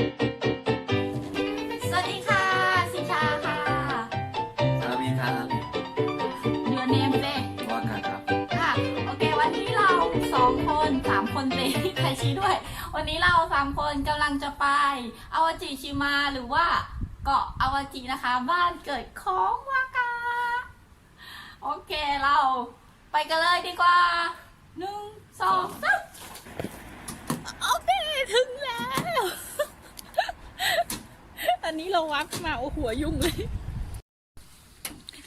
สวัสดีค่ะสิชาค่ะ สวัสดีครับเดือนเนมเด้วากาครับ ค่ะ โอเค วันนี้เราสองคนสามคนเต้ใครชี้ด้วย วันนี้เราสามคนกำลังจะไปอาวาจิชิมาหรือว่าเกาะอาวาจินะคะ บ้านเกิดของวากา โอเคเราไปกันเลยดีกว่าหนึ่งสองสามโอเคถึงแล้ วอันนี้เราวักมาโอ้หัวยุ่งเลย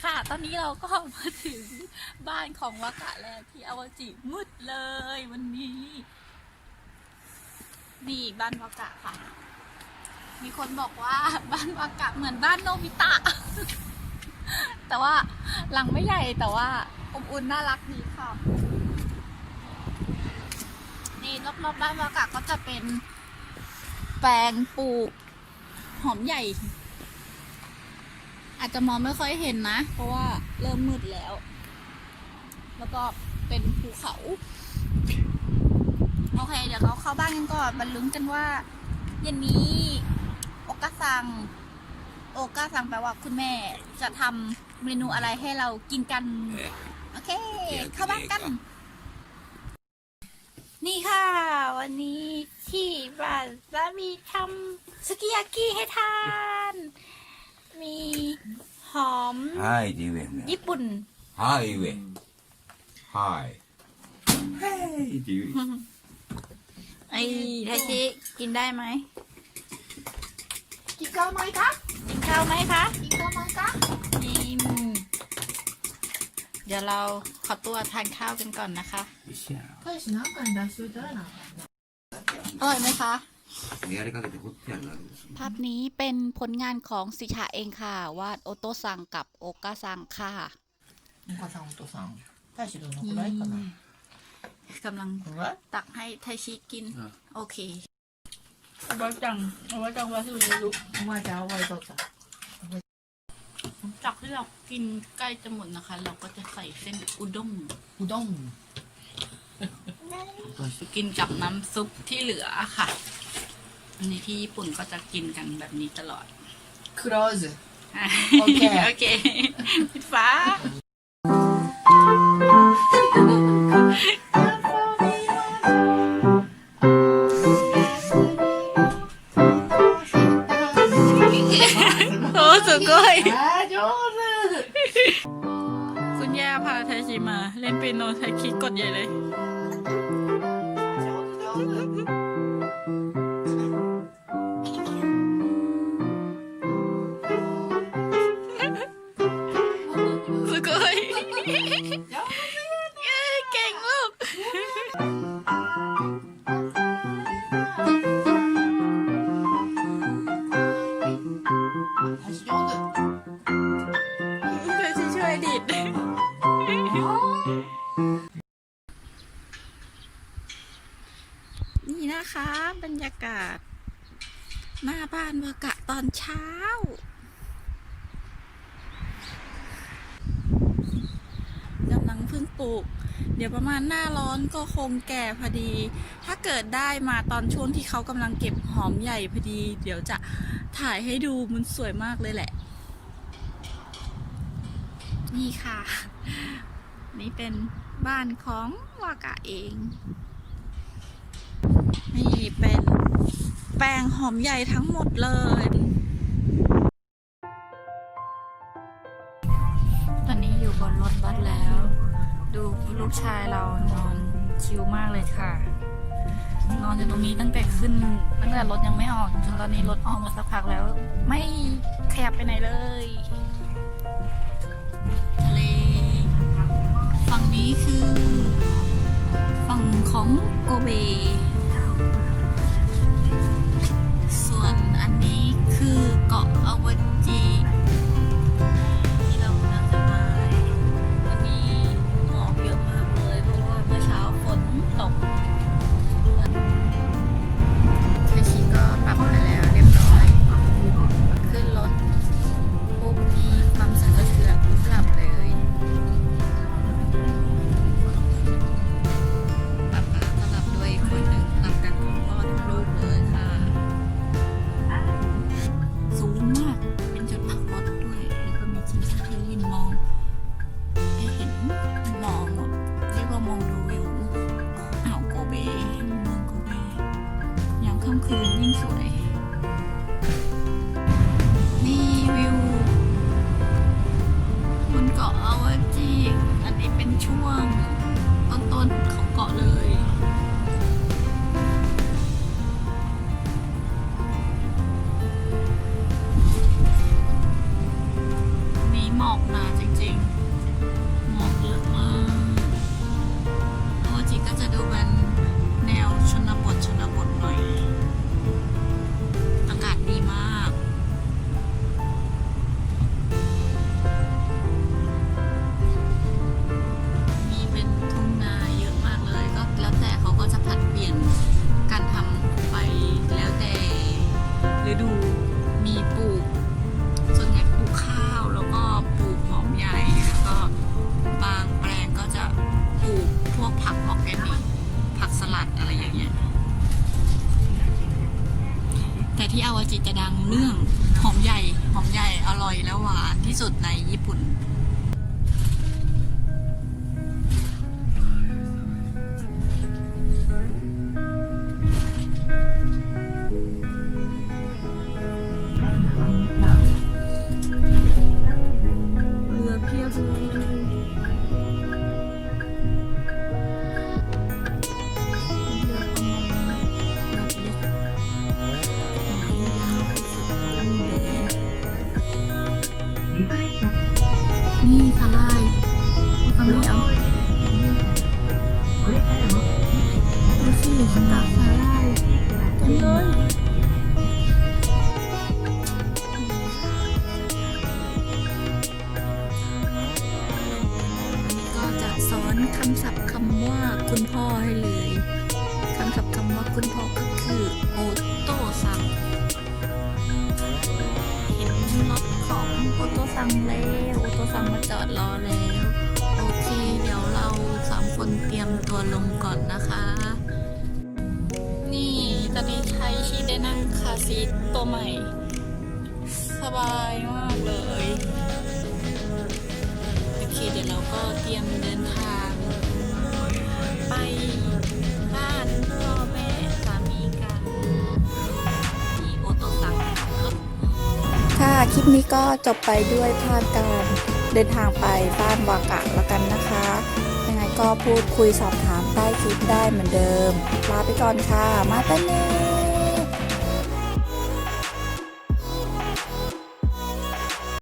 ค่ะ ตอนนี้เราก็มาถึงบ้านของวากะแล้วที่อวจิมืดเลยวันนี้ นี่บ้านวากะค่ะ มีคนบอกว่าบ้านวากะเหมือนบ้านโนบิตะ แต่ว่าหลังไม่ใหญ่แต่ว่าอบอุ่นน่ารักดีค่ะ นี่รอบๆบ้านวากะก็จะเป็นแปลงปลูกหอมใหญ่ อาจจะมองไม่ค่อยเห็นนะ เพราะว่าเริ่มมืดแล้ว แล้วก็เป็นภูเขา โอเค เดี๋ยวเราเข้าบ้านกันก่อนบรรลุงกันว่า เย็นนี้ โอกาซัง โอกาซังแปลว่าคุณแม่จะทำเมนูอะไรให้เรากินกัน โอเค เข้าบ้านกัน นี่ค่ะ วันนี้ที่บ้านสามีทำสกิยากิให้ทาน มีหอม はいで上ね ญี่ปุ่น はい上はいはいで上 ไอ้ไทชิกินได้ไหม กินข้าวไหมคะ กินข้าวไหมคะ กินข้าวไหมคะ กินเดี๋ยวเราขอตัวทานข้าวกันก่อนนะคะ よっしゃ彼氏何回に出しといたらな อร่อยไหมคะ ภาพนี้เป็นผลงานของสิชาเองค่ะวาดโอโตซังกับโอกาซังค่ะโอกาซังโอโตซังไทชิโดนกุไรกันนะกำลังตักให้ไทชิกิน โอเคเอาจังเอาจังวาสุนิลุเอาไว้จัเอาไว้จังจากที่เรากินใกล้จะหมดนะคะ เราก็จะใส่เส้นอุด้งอุด้งกินกับน้ำซุปที่เหลือค่ะ อันี้ที่ญี่ปุ่นก็จะกินกันแบบนี้ตลอด Croze. ะโอเค โอเคปิดฟ้า โอสุดก้อยคุณย่าพาไทชิมา เล่นเปียโนแทคิกดใหญ่เลยาศ หน้าบ้านวากะตอนเช้า กำลังเพิ่งปลูก เดี๋ยวประมาณหน้าร้อนก็คงแก่พอดี ถ้าเกิดได้มาตอนช่วงที่เขากำลังเก็บหอมใหญ่พอดี เดี๋ยวจะถ่ายให้ดูมันสวยมากเลยแหละ นี่ค่ะ นี่เป็นบ้านของวากะเอง นี่เป็น แปลงหอมใหญ่ทั้งหมดเลย ตอนนี้อยู่บนรถบัสแล้ว ดูลูกชายเรานอนชิลมากเลยค่ะ นอนอยู่ตรงนี้ตั้งแต่ขึ้น ตั้งแต่รถยังไม่ออกจนตอนนี้รถออกมาสักพักแล้ว ไม่ขยับไปไหนเลยทะเลฝั่งนี้คือ ฝั่งของโกเบ ส่วนอันนี้คือ ออกมาจ ร่อยและหวานที่สุดในญี่ปุ่น นี่ค่ะลายทำนี้เอาดูสิตักสาลายเต็มเลยอันนี้ก็จะสอนคำศัพท์คำว่าคุณพ่อให้เลย คำศัพท์คำว่าคุณพ่อก็ โอโต้ซังแล้วโอโต้ซังมาจอดรอแล้วโอเค เดี๋ยวเราสามคนเตรียมตัวลงก่อนนะคะ นี่ตอนนี้ไทยที่ได้นั่งคาซีตตัวใหม่ สบายมากเลย ลิปนี้ก็จบไปด้วยภาพการเดินทางไปบ้านวากะแล้วกันนะคะ ยังไงก็พูดคุยสอบถามใต้คลิปได้เหมือนเดิม ลาไปก่อนค่ะ มาตาเน่